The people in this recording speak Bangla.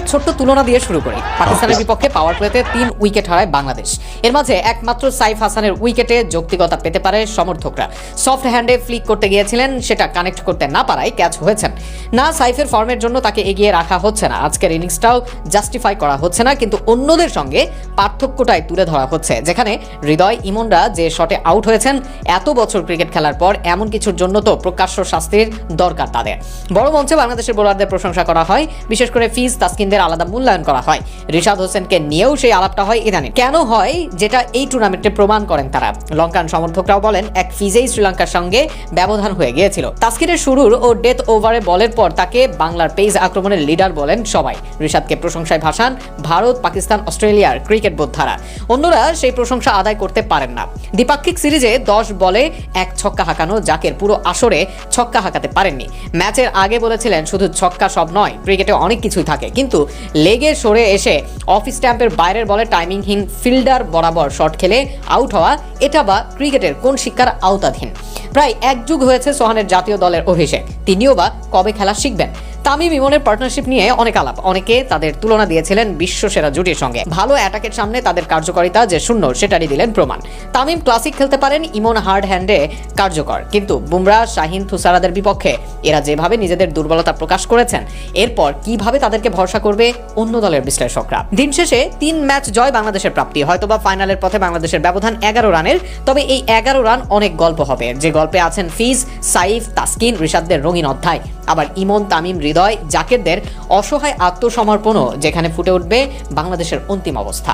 একটা ছোট্ট তুলনা দিয়ে শুরু করি। পাকিস্তানের বিপক্ষে পাওয়ার প্লেতে তিন উইকেট হারায় বাংলাদেশ। এর মাঝে একমাত্র সাইফ হাসানের উইকেটে যৌক্তিকতা পেতে পারে সমর্থকরা। সফট হ্যান্ডে ফ্লিক করতে গিয়েছিলেন সেটা কানেক্ট করতে না পারায় ক্যাচ হয়েছেন। না সাইফের ফর্মের জন্য তাকে এগিয়ে রাখা হচ্ছে না। আজকের ইনিংসটাও জাস্টিফাই করা হচ্ছে না কিন্তু অন্যদের সঙ্গে পার্থক্যটাই তুলে ধরা হচ্ছে। যেখানে হৃদয় ইমনরা যে শটে আউট হয়েছেন এত বছর ক্রিকেট খেলার পর এমন কিছুর জন্য তো প্রকাশ্য শাস্তির দরকার তাদের। বড় মঞ্চে বাংলাদেশের বোলারদের প্রশংসা করা হয়। বিশেষ করে ফিজ তাসকিনদের আলাদা মূল্যায়ন করা হয়। রিশাদ হোসেনকে নিয়েও সেই আলাপটা হয় ইদানিং। কেন হয়? যেটা এই টুর্নামেন্টে প্রমাণ করেন তারা। লঙ্কান সমর্থকরাও বলেন, এক ফিজেই শ্রীলঙ্কার সঙ্গে ব্যবধান হয়ে গিয়েছিল। তাসকিনের শুরুর ও ডেথ ওভারে বলের পর তাকে বাংলার পেজ আক্রমণের লিডার বলেন সবাই। রিশাদকে প্রশংসায় ভাসান ভারত, পাকিস্তান, অস্ট্রেলিয়ার ক্রিকেট বোদ্ধারা। অন্যরা সেই প্রশংসা আদায় করতে পারেন না। দ্বিপাক্ষিক সিরিজে দশ বলে এক ছক্কা হাঁকানো জাকের পুরো আসরে ছক্কা হাঁকাতে পারেননি। ম্যাচের আগে বলেছিলেন, শুধু ছক্কা সব নয়, ক্রিকেটে অনেক কিছুই থাকে। কিন্তু লেগে সরে এসে অফ স্ট্যাম্পের বাইরের বলে টাইমিংহীন ফিল্ডার বরাবর শট খেলে আউট হওয়া এটা বা ক্রিকেটের কোন শিক্ষার আওতাধীন? প্রায় এক যুগ হয়েছে সোহানের জাতীয় দলের অভিষেক। তিনিও বা কবে খেলা শিখবেন? তামিম ইমনের পার্টনারশিপ নিয়ে অনেক আলাপ। অনেকে তাদের তুলনা দিয়েছিলেন বিশ্ব সেরা জুটির সঙ্গে। ভালো অ্যাটাকের সামনে তাদের কার্যকারিতা যে শূন্য, সেটারই দিলেন প্রমাণ। তামিম ক্লাসিক খেলতে পারেন ইমন হার্ড হ্যান্ডে কার্যকর। কিন্তু বুমরা, শাহিন, থুসারাদের বিপক্ষে এরা যেভাবে নিজেদের দুর্বলতা প্রকাশ করেছেন, এরপর কীভাবে তাদেরকে ভরসা করবে অন্য দলের বিশ্লেষকরা। দিন শেষে তিন ম্যাচ জয় বাংলাদেশের প্রাপ্তি। হয়তোবা ফাইনালের পথে বাংলাদেশের ব্যবধান এগারো রানের, তবে এই এগারো রান অনেক গল্প হবে। যে গল্পে আছেন ফিজ, সাইফ, তাসকিন, রিশাদদের রঙিন অধ্যায়। আবার ইমন তামিম হৃদয় জাকেরদের অসহায় আত্মসমর্পণও যেখানে ফুটে উঠবে বাংলাদেশের অন্তিম অবস্থা।